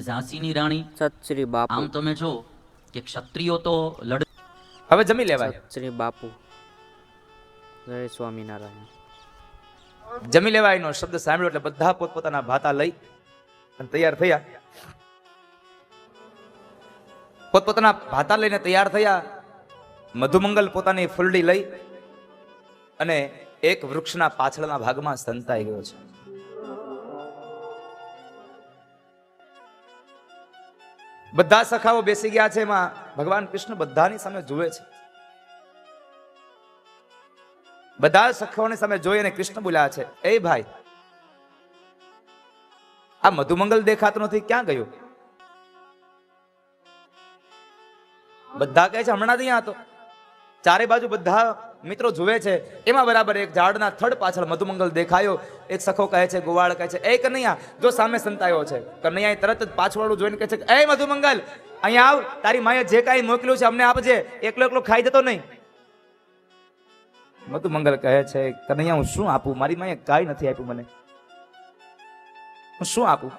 ઝાંસીની રાણી. સત્શ્રી બાપુ. આમ તમે જો કે ક્ષત્રિયો તો લડ હવે જમી લેવાય. સત્શ્રી બાપુ. જય સ્વામિનારાયણ. જમી લેવાય એનો શબ્દ સાંભળ્યો એટલે બધા પોતપોતાના ભાતા લઈ અને તૈયાર થયા. પોતપોતાના ભાતા લઈને તૈયાર થયા. મધુમંગલ પોતાની ફૂલડી લઈ અને એક વૃક્ષના પાછળના ભાગમાં સંતાઈ ગયો છે. બધા સખાઓ બેસી ગયા છે એમાં. ભગવાન કૃષ્ણ બધાની સામે જુએ છે. બધા સખાઓની સામે જોઈ અને કૃષ્ણ બોલ્યા છે, એ ભાઈ, આ મધુમંગલ દેખાતું નથી, ક્યાં ગયું? બધા કહે છે, હમણાં અહીંયા હતો. ચારે બાજુ બધા મિત્રો જુએ છે. એમાં બરાબર એક ઝાડના થડ પાછળ મધુમંગલ દેખાયો. એક સખો કહે છે, ગોવાળ કહે છે, એ કનૈયા, જો સામે સંતાયો છે. કનૈયા તરત જ પાછળવાળું જોઈને કહે છે એ મધુમંગલ, અહીંયા આવ. તારી માએ જે કાંઈ મોકલ્યું છે, અમને આપજે. એકલો એકલો ખાઈ જતો નહીં. મધુમંગલ કહે છે, કનૈયા, હું શું આપું? મારી માએ કાંઈ નથી આપ્યું મને. હું શું આપું?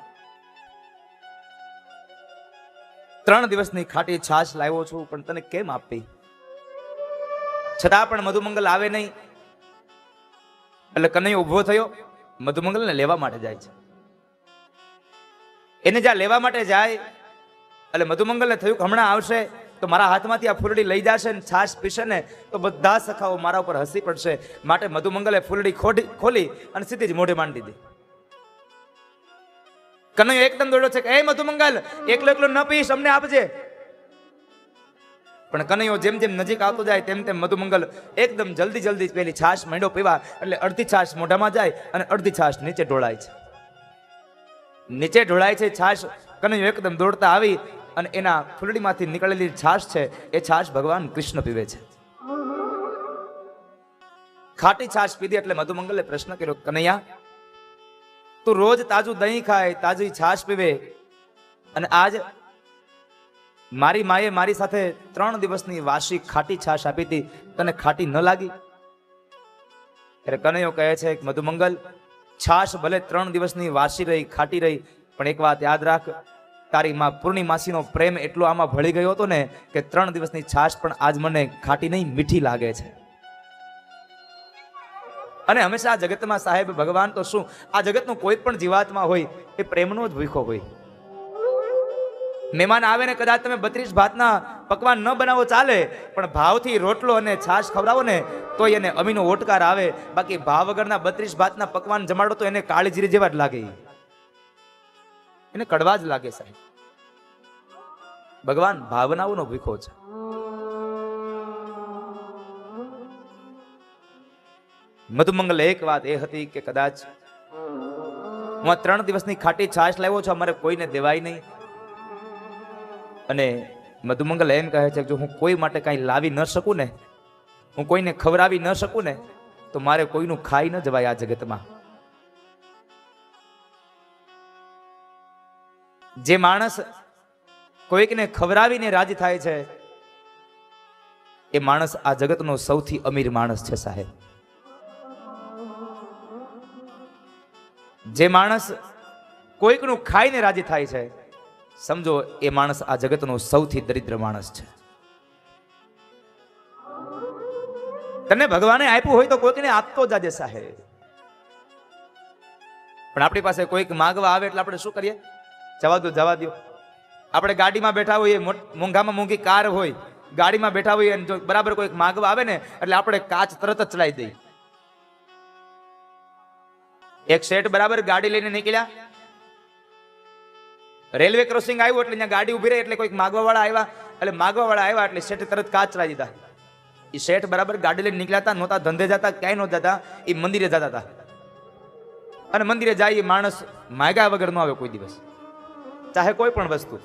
ત્રણ દિવસની ખાટી છાશ લાવ્યો છું, પણ તને કેમ આપી? છતાં પણ મધુમંગલ આવે નહીં. એટલે કનૈયો ઊભો થયો. મધુમંગલને લેવા માટે જાય છે. એને જ્યાં લેવા માટે જાય, એટલે મધુમંગલને થયું હમણાં આવશે, તો મારા હાથમાંથી આ ફૂલડી લઈ જશે ને છાશ પીશે ને, તો બધા સખાઓ મારા ઉપર હસી પડશે. માટે મધુમંગલે ફૂલડી ખોડી ખોલી અને સીધી જ મોઢે માંડી દીધી કનૈયો એકદમ દોડ્યો છે કે, એ મધુમંગલ, એકલો એકલો ન પીશ, અમને આપજે. પણ કનૈયો જેમ જેમ નજીક આવતો જાય, તેમ તેમ મધુમંગલ એકદમ જલ્દી જલ્દી પેલી છાશ મંડો પીવા, એટલે અડધી છાશ મોઢામાં જાય અને અડધી છાશ નીચે ઢોળાય છે. નીચે ઢોળાય છે, છાશ કનૈયો એકદમ દોડતા આવી અને એના ફૂલડીમાંથી નીકળેલી છાશ છે, એ છાશ ભગવાન કૃષ્ણ પીવે છે. ખાટી છાશ પીધી એટલે મધુમંગલે પ્રશ્ન કર્યો, કનૈયા, તું રોજ તાજું દહીં ખાય, તાજી છાશ પીવે અને આજ મારી માએ મારી સાથે ત્રણ દિવસની વાસી ખાટી છાશ આપી હતી. તને ખાટી ન લાગી? ત્યારે કનૈયો કહે છે, મધુમંગલ, છાશ ભલે ત્રણ દિવસની વાસી રહી, ખાટી રહી, પણ એક વાત યાદ રાખ. તારી માં પૂર્ણિમાસીનો પ્રેમ એટલો આમાં ભળી ગયો હતો ને કે ત્રણ દિવસની છાશ પણ આજ મને ખાટી નહીં, મીઠી લાગે છે. અને હંમેશા આ જગતમાં સાહેબ, ભગવાન તો શું? આ જગતનું કોઈ પણ જીવાત્મા હોય, એ પ્રેમનો જ ભૂખો હોય. મહેમાન આવે ને કદાચ તમે બત્રીસ ભાતના પકવાન ન બનાવો ચાલે, પણ ભાવથી રોટલો અને છાશ ખવડાવો ને તો એને અમીનો ઓટકાર આવે. બાકી ભાવ વગરના બત્રીસ ભાતના પકવાન જમાડો તો એને કાળીજીરી જેવા જ લાગે. એને કડવા જ લાગે સાહેબ. ભગવાન ભાવનાઓનો ભીખો છે. મધુમંગલ એક વાત એ હતી કે કદાચ હું ત્રણ દિવસની ખાટી છાશ લાવ્યો છું, અમારે કોઈને દેવાય નહીં. અને મધુમંગલ એમ કહે છે જો હું કોઈ માટે કાંઈ લાવી ન શકું ને, હું કોઈને ખવડાવી ન શકું ને, તો મારે કોઈનું ખાઈ ન જવાય આ જગતમાં. જે માણસ કોઈકને ખવડાવીને રાજી થાય છે, એ માણસ આ જગતનો સૌથી અમીર માણસ છે સાહેબ. જે માણસ કોઈકનું ખાઈને રાજી થાય છે સમજો, એ માણસ આ જગતનો સૌથી દરિદ્ર માણસ છે. તને ભગવાને આપ્યું હોય તો કોઈકને આપતો જાજે સાહેબ. પણ આપણી પાસે કોઈક માગવા આવે એટલે આપણે શું કરીએ? જવા દો જવા દો. આપણે ગાડીમાં બેઠા હોઈએ મોંઘામાં મોંઘી કાર હોય, ગાડીમાં બેઠા હોઈએ જો બરાબર કોઈક માગવા આવે ને, એટલે આપણે કાચ તરત જ ચલાવી દઈએ. એક શેઠ બરાબર ગાડી લઈને નીકળ્યા. રેલવે ક્રોસિંગ આવ્યું એટલે ત્યાં ગાડી ઊભી રહી એટલે કોઈક માગવા વાળા આવ્યા. એટલે માગવા વાળા આવ્યા એટલે શેઠે તરત કાચ ચલાવી દીધા. એ શેઠ બરાબર ગાડી લઈને નીકળ્યા હતા, નહોતા, ધંધે જતા, ક્યાંય નહોતા જતા એ મંદિરે જતા હતા. અને મંદિરે જાય એ માણસ માગ્યા વગર ન આવે કોઈ દિવસ. ચાહે કોઈ પણ વસ્તુ.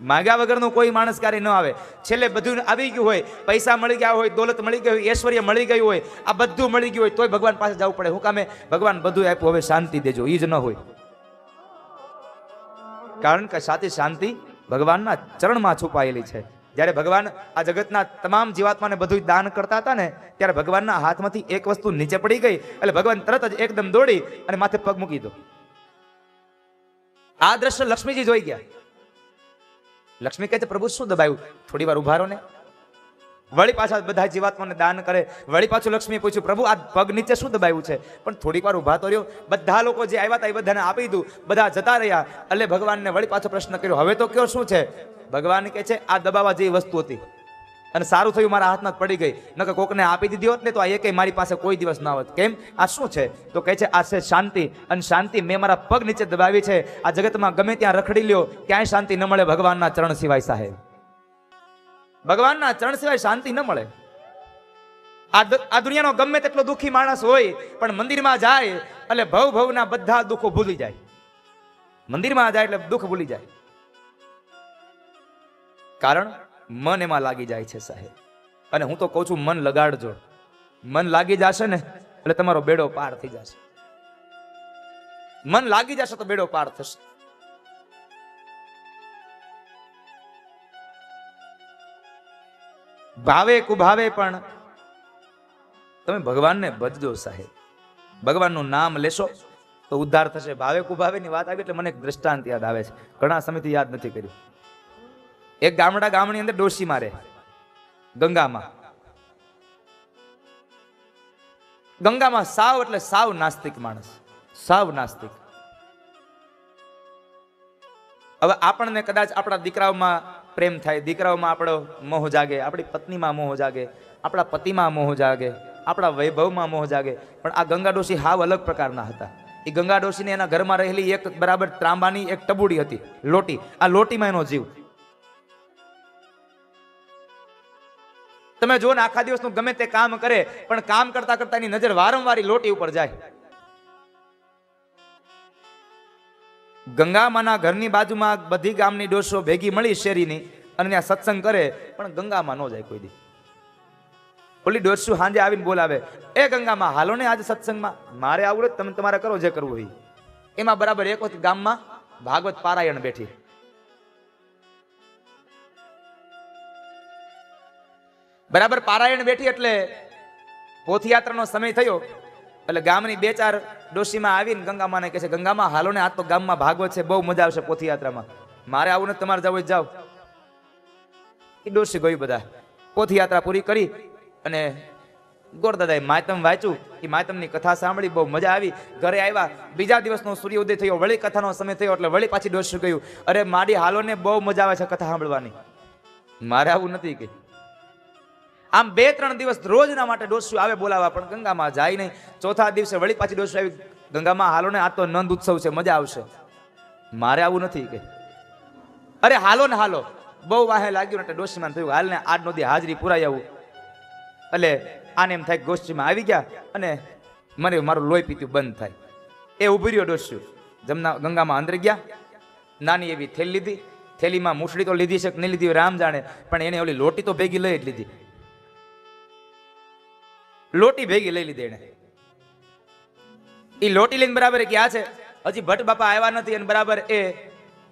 માગ્યા વગરનો કોઈ માણસ ક્યારે ન આવે. છેલ્લે બધું આવી ગયું હોય, પૈસા મળી ગયા હોય, દોલત મળી ગઈ હોય, ઐશ્વર્ય મળી ગયું હોય, આ બધું મળી ગયું હોય, તોય ભગવાન પાસે જવું પડે. હું કામે ભગવાન બધું આપ્યું, હવે શાંતિ દેજો એ જ ન હોય. કારણ કે સાચી શાંતિ ભગવાનના ચરણમાં છુપાયેલી છે. જ્યારે ભગવાન આ જગતના તમામ જીવાત્માને બધું દાન કરતા હતા ને, ત્યારે ભગવાનના હાથમાંથી એક વસ્તુ નીચે પડી ગઈ. એટલે ભગવાન તરત જ એકદમ દોડી અને માથે પગ મૂકી દો આ દ્રશ્ય લક્ષ્મીજી જોઈ ગયા. લક્ષ્મી કહે છે, પ્રભુ, શું દબાયું? થોડી વાર ઉભારો ને. વળી પાછા બધા જીવાત્માને દાન કરે. વળી પાછું લક્ષ્મી પૂછ્યું, પ્રભુ, આ પગ નીચે શું દબાયું છે? પણ થોડીક વાર ઊભા તો રહ્યો. બધા લોકો જે આવ્યા હતા એ બધાને આપી દીધું. બધા જતા રહ્યા. એટલે ભગવાનને વળી પાછો પ્રશ્ન કર્યો, હવે તો કયો શું છે? ભગવાન કહે છે, આ દબાવવા જેવી વસ્તુ હતી. અને સારું થયું, મારા હાથમાં પડી ગઈ. નકર કોકને આપી દીધી હોત ને તો આ એકેય મારી પાસે કોઈ દિવસ ના હોત. કેમ? આ શું છે? તો કહે છે, આ છે શાંતિ. અને શાંતિ મેં મારા પગ નીચે દબાવી છે. આ જગતમાં ગમે ત્યાં રખડી લ્યો, ક્યાંય શાંતિ ન મળે ભગવાનના ચરણ સિવાય સાહેબ. ભગવાનના ચરણ સિવાય શાંતિ ન મળે. આ દુનિયાનો ગમે તેટલો દુઃખી માણસ હોય, પણ મંદિરમાં જાય, એટલે ભવ ભવના બધા દુઃખો ભૂલી જાય. મંદિરમાં જાય એટલે દુઃખ ભૂલી જાય. કારણ, મન એમાં લાગી જાય છે સાહેબ. અને હું તો કહું છું, મન લગાડજો. મન લાગી જશે ને, એટલે તમારો બેડો પાર થઈ જશે. મન લાગી જશે તો બેડો પાર થશે. ભાવે કુભાવે પણ તમે ભગવાનને ભજજો સાહેબ. ભગવાનનું નામ લેશો તો ઉદ્ધાર થશે. ભાવે કુભાવેની વાત આવી એટલે મને એક દ્રષ્ટાંત યાદ આવે છે. ઘણા સમયથી યાદ નથી કર્યું. એક ગામડા ગામની અંદર ડોશી મારે. ગંગામાં. ગંગામાં સાવ એટલે સાવ નાસ્તિક માણસ. સાવ નાસ્તિક. હવે આપણને કદાચ આપણા દીકરાઓમાં પ્રેમ થાય, દીકરાઓમાં આપણો મોહ જાગે, આપણી પત્નીમાં મોહ જાગે, આપણા પતિમાં મોહ જાગે, આપણા વૈભવમાં મોહ જાગે. પણ આ ગંગા ડોશી હાવ અલગ પ્રકારના હતા. એ ગંગા ડોશીને એના ઘરમાં રહેલી એક બરાબર ત્રાંબાની એક ટબુડી હતી, લોટી. આ લોટીમાં એનો જીવ. તમે જો ને આખા દિવસનું ગમે તે કામ કરે, પણ કામ કરતા કરતા એની નજર વારંવાર લોટી ઉપર જાય. ગંગામાના ઘરની બાજુમાં બધી ગામની ડોસો ભેગી મળી શેરીની અને ત્યાં સત્સંગ કરે, પણ ગંગામાં ન જાય કોઈ દી. ઓલી ડોસું સાંજે આવીને બોલાવે, એ ગંગામાં, હાલો ને આજે સત્સંગમાં. મારે આવડે તમે તમારે કરો જે કરવું હોય. એમાં બરાબર એક વખત ગામમાં ભાગવત પારાયણ બેઠી. બરાબર પારાયણ બેઠી એટલે પોથયાત્રાનો સમય થયો. એટલે ગામની બે ચાર ડોશીમાં આવીને ગંગામાને કહે છે, ગંગામાં હાલો ને, આ તો ગામમાં ભાગવત છે, બહુ મજા આવશે પોથયાત્રામાં. મારે આવું ને, તમારે જવું જાઓ. એ ડોશી ગયું બધા. પોથયાત્રા પૂરી કરી અને ગોરદાદાએ માતમ વાંચ્યું. એ માતમની કથા સાંભળી, બહુ મજા આવી. ઘરે આવ્યા. બીજા દિવસનો સૂર્યોદય થયો, વળી કથાનો સમય થયો, એટલે વળી પાછી ડોશી ગયું. અરે મારી હાલો ને, બહુ મજા આવે છે કથા સાંભળવાની. મારે આવું નથી કે. આમ બે ત્રણ દિવસ રોજના માટે ડોસ્યુ આવે બોલાવા, પણ ગંગામાં જાય નહીં. ચોથા દિવસે વળી પાછી ડોસ્યુ આવી, ગંગામાં હાલો ને, આ તો નંદ ઉત્સવ છે, મજા આવશે. મારે આવું નથી કે. અરે હાલો ને હાલો, બહુ વાહે લાગ્યું એટલે ડોસીમાં થયું હાલ ને આજ દી હાજરી પુરાઈ આવું. એટલે આને એમ થાય ગોષ્ઠીમાં આવી ગયા અને મને મારું લોહી પીતું બંધ થાય. એ ઊભી રહ્યો ડોસ્યું. જમના ગંગામાં અંદર ગયા. નાની એવી થેલી લીધી. થેલીમાં મૂછડી તો લીધી છે કે નહીં લીધી રામ જાણે, પણ એને ઓલી લોટી તો ભેગી લઈ જ લીધી. લોટી ભેગી લઈ લીધી એને એ લોટી લઈને બરાબર ક્યાં છે. હજી ભટ્ટ બાપા આવ્યા નથી અને બરાબર એ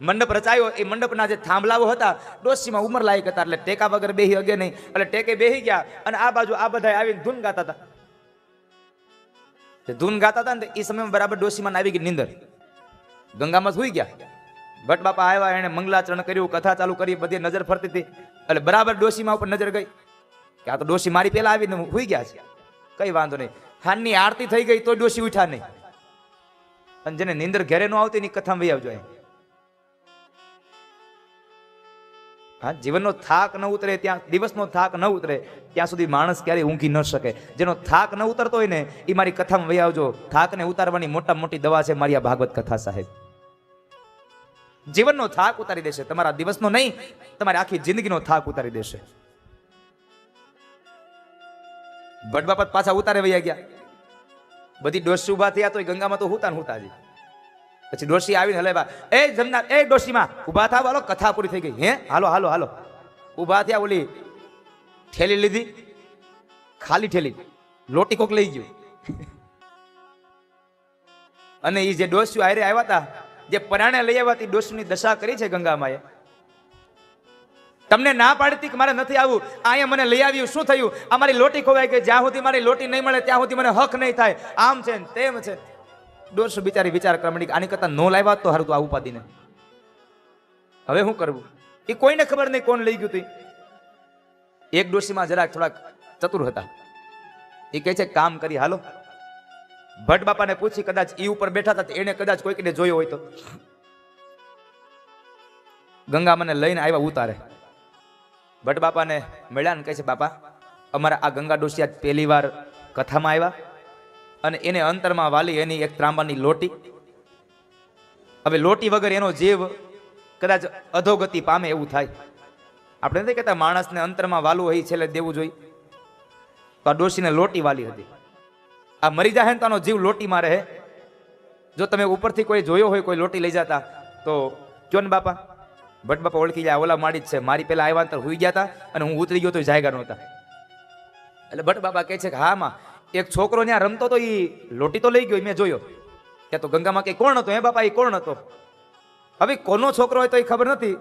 મંડપ રચાયો. એ મંડપના જે થાંભલાઓ હતા, ડોસીમાં ઉંમર લાયક હતા. એટલે ટેકા વગર બેહી અગે નહીં. એટલે ટેકે બેહી ગયા અને આ બાજુ આ બધા આવીને ધૂન ગાતા હતા. ધૂન ગાતા હતા ને એ સમયમાં બરાબર ડોશીમાં આવી ગઈ નીંદર. ગંગામાં સુઈ ગયા. ભટ્ટ બાપા આવ્યા એને મંગલાચરણ કર્યું, કથા ચાલુ કરી, બધી નજર ફરતી હતી. એટલે બરાબર ડોશીમાં ઉપર નજર ગઈ. કે આ તો ડોસી મારી પેલા આવીને સુઈ ગયા છે. કઈ વાંધો નહીં. હાનની આરતી થઈ ગઈ તો ડોશી ઉઠા નહીં. અને જેને નીંદર ઘેરે ન આવતી એની કથામાં વહી આવજો હા, જીવનનો થાક ન ઉતરે ત્યાં, દિવસનો થાક ન ઉતરે, ત્યાં સુધી માણસ ક્યારેય ઊંઘી ન શકે. જેનો થાક ન ઉતરતો હોય ને એ મારી કથામાં વહી આવજો. થાકને ઉતારવાની મોટા મોટી દવા છે મારી આ ભાગવત કથા સાહેબ. જીવનનો થાક ઉતારી દેશે. તમારા દિવસનો નહીં, તમારી આખી જિંદગીનો થાક ઉતારી દેશે. ભટ્ટ બાપત પાછા ઉતારે વૈયા ગયા. બધી ડોસી ઊભા થયા તો ગંગામાં તો હુતા ને હુતા જી પછી ડોસી આવીને હલે બા એ જમનાર, એ ડોસીમાં ઊભા થાવ હાલો કથા પૂરી થઈ ગઈ, હે? હાલો હાલો હાલો. ઊભા થયા ઓલી ઠેલી લીધી, ખાલી ઠેલી, લોટી કોક લઈ ગયું. અને એ જે ડોસ્યું આયરે આવ્યા હતા જે પરાણે લઈ આવ્યા હતી ડોસ્યુની દશા કરી છે ગંગામાએ. તમને ના પાડતી કે મારે નથી આવું? અહીંયા મને લઈ આવ્યું. શું થયું? અમારી લોટી ખોવાઈ ગઈ. જ્યાં સુધી મારી લોટી નહીં મળે, ત્યાં સુધી મને હક નહીં થાય. આમ છે ને તેમ છે. દોઢસો બિચારી વિચાર કરમણી આની કરતા નો લાવ્યા તો હારું તો આવું પાદીને હવે શું કરવું? એ કોઈને ખબર નહીં કોણ લઈ ગયું તું એક ડોશીમાં જરાક થોડાક ચતુર હતા. એ કહે છે, કામ કરી, હાલો. ભટ્ટ બાપાને પૂછી, કદાચ એ ઉપર બેઠા હતા એને કદાચ કોઈકને જોયો હોય તો. ગંગા મને લઈને આવ્યા ઉતારે. ભટ્ટ બાપાને મળ્યા ને કહે છે, બાપા, અમારા આ ગંગા ડોશિયા પહેલી વાર કથામાં આવ્યા અને એને અંતરમાં વાલી એની એક ત્રાંબાની લોટી. હવે લોટી વગર એનો જીવ કદાચ અધોગતિ પામે એવું થાય. આપણે નથી કહેતા માણસને અંતરમાં વાલું હોય છેલ્લે દેવું જોઈએ. તો આ ડોશીને લોટી વાલી હતી. આ મરી જાય ને તો આનો જીવ લોટીમાં રહે. જો તમે ઉપરથી કોઈ જોયો હોય, કોઈ લોટી લઈ જતા, તો કયો ને બાપા? ભટ્ટ બાપા ઓળખી જાય ઓલા માડી જ છે. મારી પહેલાં આવ્યા તો હુઈ ગયા હતા અને હું ઉતરી ગયો તો જાયગા નહોતા. એટલે ભટ્ટ બાપા કહે છે કે હા માં, એક છોકરો ત્યાં રમતો તો એ લોટી તો લઈ ગયો મેં જોયો. ત્યાં તો ગંગામાં કે કોણ હતો? હે બાપા એ કોણ હતો? હવે કોનો છોકરો હોય તો એ ખબર નથી.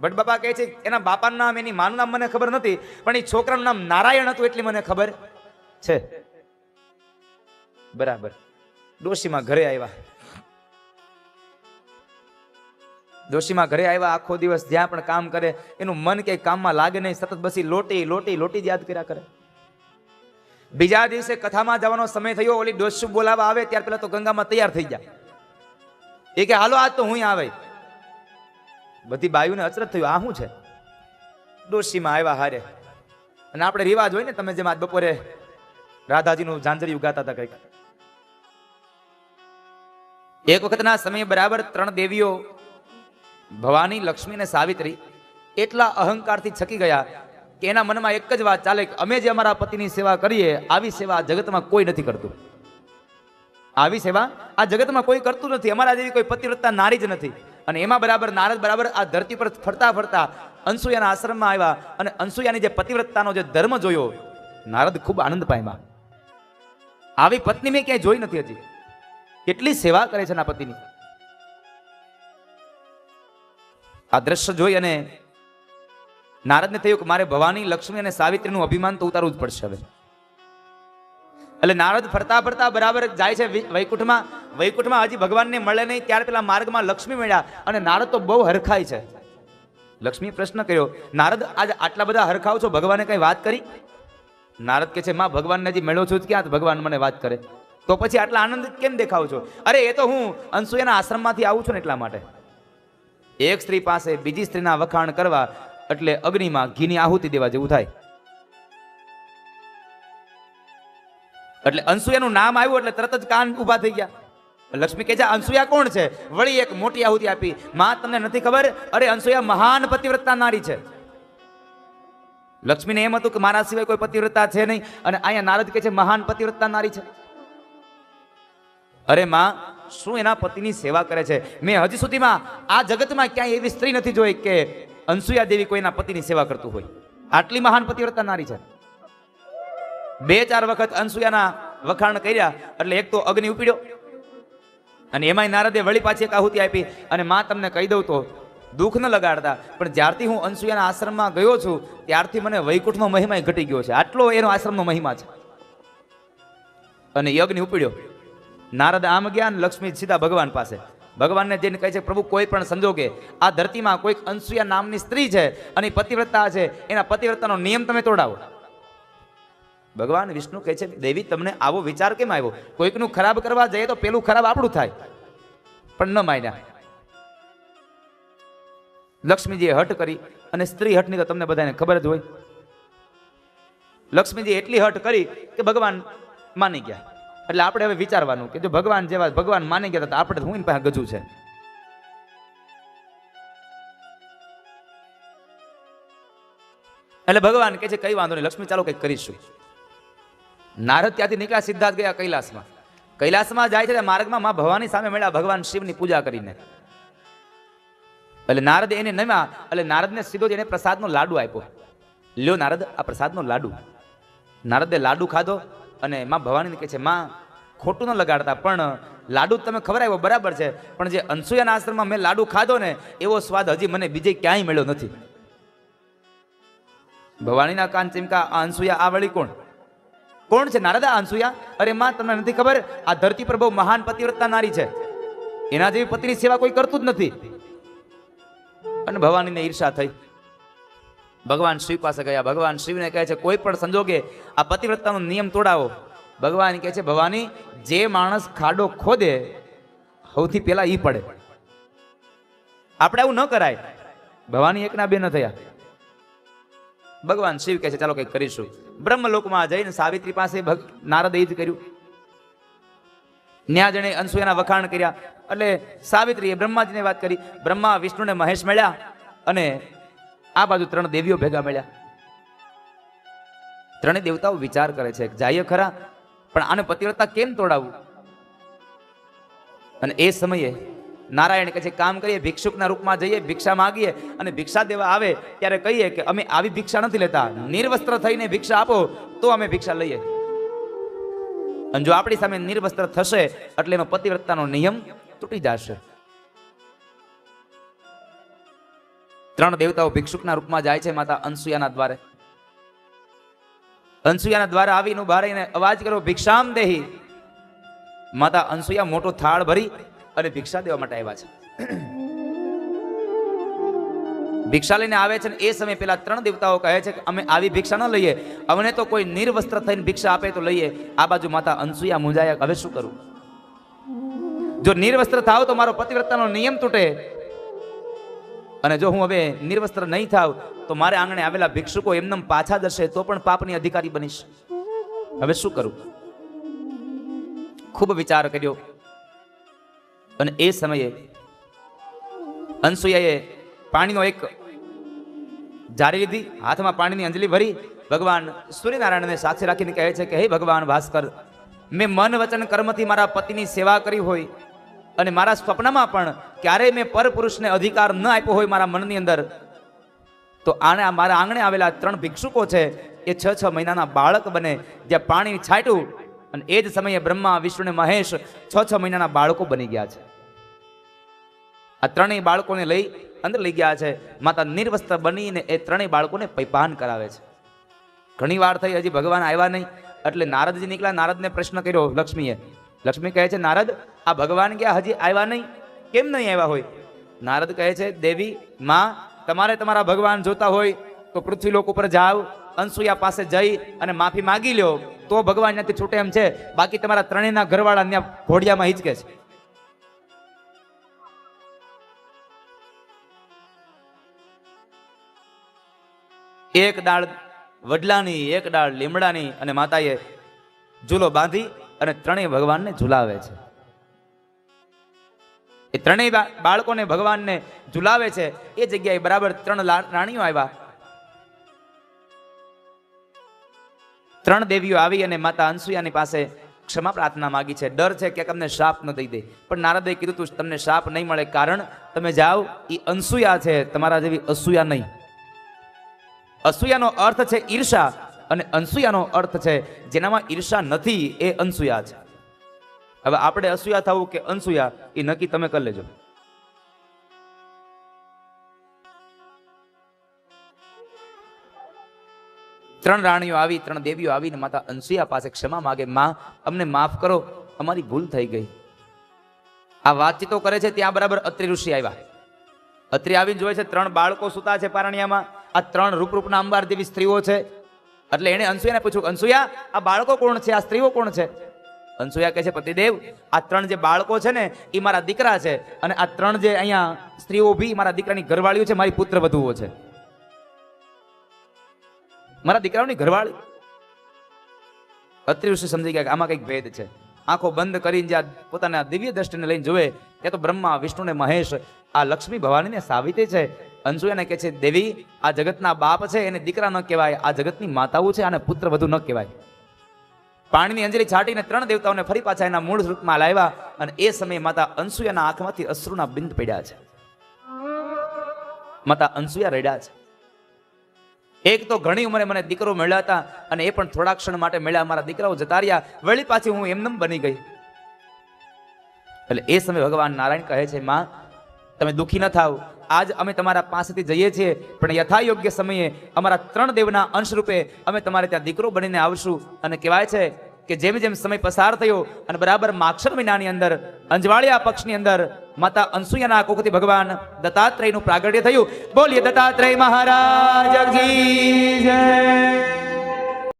ભટ્ટ બાપા કહે છે એના બાપાનું નામ, એની માનું નામ મને ખબર નથી, પણ એ છોકરાનું નામ નારાયણ હતું એટલી મને ખબર છે. બરાબર. ડોશીમાં ઘરે આવ્યા. ડોશીમાં ઘરે આવ્યા આખો દિવસ, જ્યાં પણ કામ કરે, એનું મન કે કામમાં લાગે નહીં, સતત બસી લોટી લોટી લોટી જ યાદ કર્યા કરે. બીજા દિવસે કથામાં જવાનો સમય થયો, ઓલી ડોશી બોલાવા આવે, ત્યાર પહેલા તો ગંગામાં તૈયાર થઈ જાય એ કે, હાલો, આજ તો હું આવે. બધી બાયુને અચરત થયું, આ શું છે? ડોશીમાં આવ્યા હારે. અને આપણે રિવાજ હોય ને, તમે જેમ આજ બપોરે રાધાજીનું ઝાંઝરી ઉગાતા હતા કંઈક. એક વખતના સમયે બરાબર ત્રણ દેવીઓ ભવાની લક્ષ્મી અને સાવિત્રી એટલા અહંકારથી છકી ગયા કે એના મનમાં એક જ વાત ચાલે કે અમે જે અમારા પતિની સેવા કરીએ, આવી સેવા જગતમાં કોઈ નથી કરતું. આવી સેવા આ જગતમાં કોઈ કરતું નથી. અમારા જેવી કોઈ પતિવ્રતા નારી જ નથી. અને એમાં બરાબર નારદ બરાબર આ ધરતી પર ફરતા ફરતા અનસુયાના આશ્રમમાં આવ્યા અને અનસુયાની જે પતિવ્રતાનો જે ધર્મ જોયો, નારદ ખૂબ આનંદ પામ્યા. આવી પત્ની મેં ક્યાંય જોઈ નથી હજી. કેટલી સેવા કરે છે એના પતિની. આ દ્રશ્ય જોઈ અને નારદને થયું કે મારે ભવાની, લક્ષ્મી અને સાવિત્રીનું અભિમાન તો ઉતારવું જ પડશે હવે. એટલે નારદ ફરતા ફરતા બરાબર જાય છે વૈકુંઠમાં. વૈકુંઠમાં હજી ભગવાનને મળે નહીં, ત્યારે પેલા માર્ગમાં લક્ષ્મી મળ્યા અને નારદ તો બહુ હરખાય છે. લક્ષ્મી પ્રશ્ન કર્યો, નારદ, આજ આટલા બધા હરખાવ છો, ભગવાને કઈ વાત કરી? નારદ કે છે, માં, ભગવાનને હજી મેળો છું ક્યાં ભગવાન મને વાત કરે? તો પછી આટલા આનંદ કેમ દેખાવ છો? અરે, એ તો હું અનસુયાના આશ્રમમાંથી આવું છું ને એટલા માટે. એક સ્ત્રી પાસે બીજી સ્ત્રીના વખાણ કરવા એટલે અગ્નિમાં ઘીની આહુતિ દેવા જેવું થાય. એટલે અનસુયાનું નામ આવ્યું એટલે તરત જ કાન ઊભા થઈ ગયા. લક્ષ્મી કહે છે અનસુયા કોણ છે? વળી એક મોટી આહુતિ આપી. માં, તમને નથી ખબર? અરે, અનસુયા મહાન પતિવ્રતા નારી છે. લક્ષ્મીને એમ હતું કે મારા સિવાય કોઈ પતિવ્રતા છે નહીં. અને અહીંયા નારદ કહે છે, મહાન પતિવ્રતા નારી છે. અરે, માં શું એના પતિની સેવા કરે છે? મેં હજી સુધીમાં આ જગતમાં ક્યાંય એવી સ્ત્રી નથી જોઈ કે અનસુયા દેવી કોઈના પતિની સેવા કરતું હોય. આટલી મહાન પતિવ્રતા નારી છે. બે ચાર વખત અનસુયાના વખાણ કર્યા, એટલે એક તો અગ્નિ ઉપડ્યો. અને એમાંય નારદે વળી પાછી એક આહુતિ આપી અને માં તમને કહી દઉં તો દુઃખ ન લગાડતા, પણ જ્યારથી હું અનસુયાના આશ્રમમાં ગયો છું, ત્યારથી મને વૈકુંઠમાં મહિમા ઘટી ગયો છે. આટલો એનો આશ્રમનો મહિમા છે. અને યજ્ઞ ઉપડ્યો. નારદ આમ ગયા અને લક્ષ્મી સીધા ભગવાન પાસે. ભગવાનને જેને કહે છે, પ્રભુ, કોઈ પણ સંજોગે, આ ધરતીમાં કોઈક અંશુયા નામની સ્ત્રી છે અને પતિવ્રતા છે, એના પતિવ્રતાનો નિયમ તમે તોડાવો. ભગવાન વિષ્ણુ કહે છે, દેવી, તમને આવો વિચાર કેમ આવ્યો? કોઈકનું ખરાબ કરવા જઈએ તો પેલું ખરાબ આપણું થાય. પણ ન માન્યા. લક્ષ્મીજીએ હઠ કરી અને સ્ત્રી હટની તો તમને બધાને ખબર જ હોય. લક્ષ્મીજી એટલી હઠ કરી કે ભગવાન માની ગયા. એટલે આપણે હવે વિચારવાનું કે જો ભગવાન જેવા ભગવાન માની ગયા તો આપણે હું પાસે ગજુ છે? એટલે ભગવાન કે છે, કઈ વાંધો નહીં, લક્ષ્મી, ચાલો કંઈક કરીશું. નારદ ત્યાંથી નીકળ્યા સિદ્ધાર્થ ગયા કૈલાસમાં. કૈલાસમાં જાય છે માર્ગમાં માં ભવાની સામે મળ્યા ભગવાન શિવની પૂજા કરીને. એટલે નારદ એને નમ્યા, એટલે નારદને સીધો જ એને પ્રસાદનો લાડુ આપ્યો. લ્યો નારદ, આ પ્રસાદનો લાડુ. નારદે લાડુ ખાધો. અને માં ભવાનીને કહે છે, માં, ખોટું ન લગાડતા, પણ લાડુ તમે ખવડાવ્યો બરાબર છે. પણ જે અનસુયાના આશ્રમમાં મેં લાડુ ખાધો ને, એવો સ્વાદ હજી મને બીજે ક્યાંય મળ્યો નથી. ભવાનીના કાન ચીમકા, આ અનસુયા, આ વળી કોણ? કોણ છે? નારદા અનસુયા? અરે માં, તમને નથી ખબર? આ ધરતી પર બહુ મહાન પતિવ્રતા નારી છે. એના જેવી પતિની સેવા કોઈ કરતું જ નથી. અને ભવાનીને ઈર્ષા થઈ. ભગવાન શિવ પાસે ગયા. ભગવાન શિવને કહે છે, કોઈ પણ સંજોગે આ પતિવ્રતાનો નિયમ તોડાવો. ભગવાન કહે છે, ભવાની, જે માણસ ખાડો ખોદે, સૌથી પહેલા ઈ પડે. આપણે આવું ન કરાય. ભવાની એકના બે ન થયા. ભગવાન શિવ કહે છે, ચાલો કંઈક કરીશું. બ્રહ્મલોકમાં જઈને સાવિત્રી પાસે નારદ એ જ કર્યું. ન્યા જણે અંશુયાના વખાણ કર્યા. એટલે સાવિત્રીએ બ્રહ્માજીને વાત કરી. બ્રહ્મા, વિષ્ણુને મહેશ મળ્યા અને આ બાજુ ત્રણ દેવીઓ ભેગા મળ્યા. ત્રણેય દેવતાઓ વિચાર કરે છે જાય ખરા, પણ આને પતિવ્રતા કેમ તોડાવવું? અને એ સમયે નારાયણ કહે છે, કામ કરીએ, ભિક્ષુકના રૂપમાં જઈએ, ભિક્ષા માગીએ અને ભિક્ષા દેવા આવે ત્યારે કહીએ કે અમે આવી ભિક્ષા નથી લેતા. નિર્વસ્ત્ર થઈને ભિક્ષા આપો, તો અમે ભિક્ષા લઈએ. અને જો આપણી સામે નિર્વસ્ત્ર થશે, એટલે એનો પતિવ્રતાનો નિયમ તૂટી જશે. ત્રણ દેવતાઓ ભિક્ષુકના રૂપમાં જાય છે માતા અનસુયાના દ્વારે. અનસુયાના દ્વારા આવીને ઊભા અવાજ કરો ભિક્ષામ દેહી. માતા અનસુયા મોટો થાળ ભરી અને ભિક્ષા દેવા માટે આવ્યા છે. ભિક્ષા લઈને આવે છે ને એ સમય પેલા ત્રણ દેવતાઓ કહે છે કે, અમે આવી ભિક્ષા ન લઈએ. અમને તો કોઈ નિર્વસ્ત્ર થઈને ભિક્ષા આપે તો લઈએ. આ બાજુ માતા અનસુયા મુંજાયા હવે શું કરું? જો નિર્વસ્ત્ર થાવ તો મારો પતિવ્રતાનો નિયમ તૂટે. અને જો હું હવે નિર્વસ્ત્ર નહીં થાવ, તો મારે આંગણે આવેલા ભિક્ષુકો એમને પાછા જશે, તો પણ પાપની અધિકારી બનીશ. હવે શું કરું? ખૂબ વિચાર કર્યો. અને એ સમયે અનસુયાએ પાણીનો એક જારી લીધી, હાથમાં પાણીની અંજલિ ભરી, ભગવાન સૂર્યનારાયણને સાથે રાખીને કહે છે કે, હે ભગવાન ભાસ્કર, મેં મન વચન કર્મથી મારા પતિની સેવા કરી હોય અને મારા સ્વપ્નમાં પણ ક્યારેય મેં પરપુરુષને અધિકાર ન આપ્યો હોય મારા મનની અંદર, તો આને મારા આંગણે આવેલા ત્રણ ભિક્ષુકો છે, એ છ છ મહિનાના બાળક બને, જ્યાં પાણી છાંટ્યું અને એ જ સમયે બ્રહ્મા, વિષ્ણુ અને મહેશ છ છ મહિનાના બાળકો બની ગયા છે. આ ત્રણેય બાળકોને લઈ અંદર લઈ ગયા છે. માતા નિર્વસ્ત્ર બનીને એ ત્રણેય બાળકોને પૈપાન કરાવે છે. ઘણી વાર થઈ હજી ભગવાન આવ્યા નહીં, એટલે નારદજી નીકળ્યા. નારદને પ્રશ્ન કર્યો, લક્ષ્મીએ. લક્ષ્મી કહે છે, નારદ આ ભગવાન ક્યાં હજી આવ્યા નહીં? કેમ નહીં આવ્યા હોય? નારદ કહે છે, દેવી, માં, તમારે તમારા ભગવાન જોતા હોય તો પૃથ્વી લોક ઉપર જાઓ, અનસુયા પાસે જઈ અને માફી માગી લ્યો. તો ભગવાન ત્યાંથી છૂટે એમ છે. બાકી તમારા ત્રણેયના ઘરવાળા ત્યાં ઘોડિયામાં હિચકે છે. એક ડાળ વડલાની, એક ડાળ લીમડાની અને માતાએ ઝૂલો બાંધી અને ત્રણેય ભગવાનને ઝુલાવે છે. એ ત્રણેય બાળકોને ભગવાનને ઝુલાવે છે. એ જગ્યાએ બરાબર ત્રણ રાણીઓ આવ્યા. ત્રણ દેવીઓ આવી અને માતા અનસુયાની પાસે ક્ષમા પ્રાર્થના માગી છે. ડર છે કે તમને શાપ ન દઈ દે. પણ નારદે કીધું તું, તમને શાપ નહીં મળે કારણ તમે જાઓ એ અનસુયા છે. તમારા જેવી અસૂયા નહીં. અસૂયાનો અર્થ છે ઈર્ષા અને અનસૂયાનો અર્થ છે, જેનામાં ઈર્ષા નથી, એ અનસૂયા છે. હવે આપણે અસૂયા થવું કે અનસૂયા, એ નક્કી તમે કરી લેજો. ત્રણ રાણીઓ આવી, ત્રણ દેવીઓ આવીને માતા અનસુયા પાસે ક્ષમા માગે, માં, અમને માફ કરો, અમારી ભૂલ થઈ ગઈ. આ વાતચીતો કરે છે ત્યાં બરાબર અત્રિ ઋષિ આવ્યા. અત્રિ આવીને જોયે છે ત્રણ બાળકો સુતા છે પારણિયામાં. આ ત્રણ રૂપરૂપના અંબાર દેવી સ્ત્રીઓ છે. એટલે એણે અનસુયાને પૂછ્યું, અનસુયા, આ બાળકો કોણ છે? આ સ્ત્રીઓ કોણ છે? અનસુયા કહે છે, પતિદેવ, આ ત્રણ જે બાળકો છે ને એ મારા દીકરા છે. અને આ ત્રણ જે અહીંયા સ્ત્રીઓ ભી મારા દીકરાની ઘરવાળીઓ છે, મારી પુત્ર વધુઓ છે. મારા દીકરાઓની ઘરવાળી. અત્રિ સમજી ગયા કે આમાં કંઈક ભેદ છે. આંખો બંધ કરીને જ્યાં પોતાના દિવ્ય દ્રષ્ટિને લઈને જોવે કે તો બ્રહ્મા, વિષ્ણુ ને મહેશ, આ લક્ષ્મી ભવાનીને સાવિત્રી છે. અંશુયાને કહે છે, દેવી, આ જગતના બાપ છે, એને દીકરા ન કહેવાય, આ જગતની માતાઓ છે, આને પુત્ર વધુ ન કહેવાય. પાણીની અંજલી છાટીને ત્રણ દેવતાઓને ફરી પાછા એના મૂળ રૂપમાં લાવ્યા અને એ સમયે માતા અંસુયાના આંખમાંથી અશ્રુના બિંદ પડ્યા છે. માતા અંસુયા રડ્યા છે. એક તો ઘણી ઉંમરે મને દીકરો મળ્યા હતા અને એ પણ થોડા ક્ષણ માટે મળ્યા. મારા દીકરાઓ જતા રહ્યા. વળી પાછી હું એમનેમ બની ગઈ. એટલે એ સમયે ભગવાન નારાયણ કહે છે, માં તમે દુઃખી ન થાવ. આજ અમે તમારા પાસેથી જઈએ છીએ, પણ યથાયોગ્ય સમયે અમારા ત્રણ દેવના અંશ રૂપે અમે તમારે ત્યાં દીકરો બનીને આવશું. અને કહેવાય છે કે જેમ જેમ સમય પસાર થયો અને બરાબર માક્ષર મહિનાની અંદર, અંજવાળિયા પક્ષની અંદર, માતા અંસુયાના કોખથી ભગવાન દત્તાત્રેયનું પ્રાગટ્ય થયું. બોલીએ દત્તાત્રેય મહારાજ જય.